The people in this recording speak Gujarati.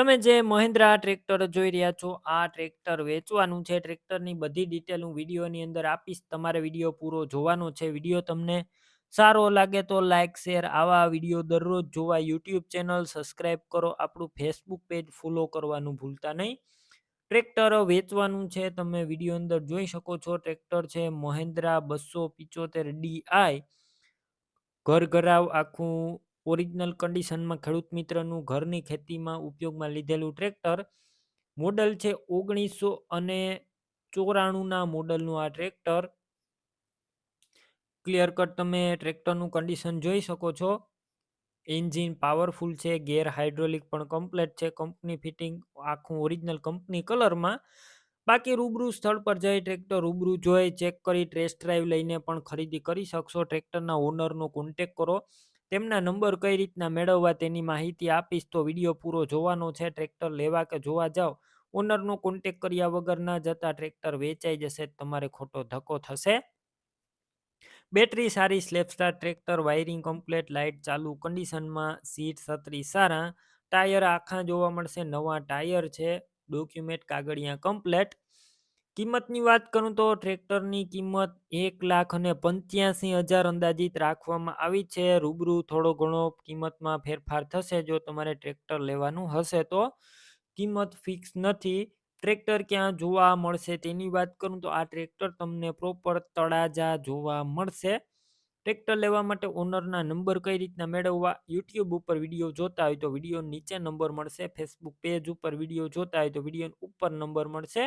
તમે જે મહિન્દ્રા ટ્રેક્ટર જોઈ રહ્યા છો, આ ટ્રેક્ટર વેચવાનું છે. ટ્રેક્ટરની બધી ડિટેલ હું વિડીયોની અંદર આપીશ. તમારે વીડિયો પૂરો જોવાનો છે. વીડિયો તમને સારો લાગે તો લાઇક શેર આવા વીડિયો દરરોજ જોવા યુટ્યુબ ચેનલ સબસ્ક્રાઈબ કરો. આપણું ફેસબુક પેજ ફોલો કરવાનું ભૂલતા નહીં. ટ્રેક્ટર વેચવાનું છે. તમે વીડિયો અંદર જોઈ શકો છો. ટ્રેક્ટર છે મહિન્દ્રા બસો પિચોતેર ડીઆઈ ઘર ઘરાવ આખું ઓરિજિનલ કન્ડિશનમાં ખેડૂત મિત્રનું ઘરની ખેતીમાં ઉપયોગમાં લીધેલું ટ્રેક્ટર મોડલ છે ઓગણીસો અને ચોરાણુંના મોડલનું આ ટ્રેક્ટર. ક્લિયર કટ તમે ટ્રેક્ટરનું કન્ડિશન જોઈ શકો છો. એન્જિન પાવરફુલ છે ગેર હાઇડ્રોલિક પણ કમ્પ્લેટ છે કંપની ફિટિંગ આખું ઓરિજિનલ કંપની કલરમાં. બાકી રૂબરૂ સ્થળ પર જઈ ટ્રેક્ટર રૂબરૂ જોઈ ચેક કરી ટેસ્ટ ડ્રાઈવ લઈને પણ ખરીદી કરી શકશો. ટ્રેક્ટરના ઓનરનો કોન્ટેક કરો. તેમના નંબર કઈ રીતના મેળવવા તેની માહિતી આપીશ તો વીડિયો પૂરો જોવાનો છે. ટ્રેક્ટર લેવા કે જોવા જાઓ? ઓનરનો કોન્ટેક કર્યા વગર ના જતા ટ્રેક્ટર વેચાઈ જશે તમારે ખોટો ધક્કો થશે? બેટરી સારી સ્લેપસ્ટાર ટ્રેક્ટર, વાયરિંગ કમ્પ્લેટ, લાઇટ ચાલુ, કન્ડિશનમાં સીટ છત્રી સારા, ટાયર આખા જોવા મળશે, નવા ટાયર છે, ડોક્યુમેન્ટ, કાગળિયા કમ્પ્લેટ. કિંમતની વાત કરું તો ટ્રેક્ટરની કિંમત એક લાખ અને પંચ્યાસી હજાર અંદાજિત રાખવામાં આવી છે. રૂબરૂ થોડો ઘણો કિંમતમાં ફેરફાર થશે જો તમારે ટ્રેક્ટર લેવાનું હશે તો કિંમત ફિક્સ નથી. ટ્રેક્ટર ક્યાં જોવા મળશે તેની વાત કરું તો આ ટ્રેક્ટર તમને પ્રોપર તળાજા જોવા મળશે. ટ્રેક્ટર લેવા માટે ઓનરના નંબર કઈ રીતના મેળવવા? યુટ્યુબ ઉપર વીડિયો જોતા હોય તો વીડિયો નીચે નંબર મળશે. ફેસબુક પેજ ઉપર વીડિયો જોતા હોય તો વીડિયો ઉપર નંબર મળશે.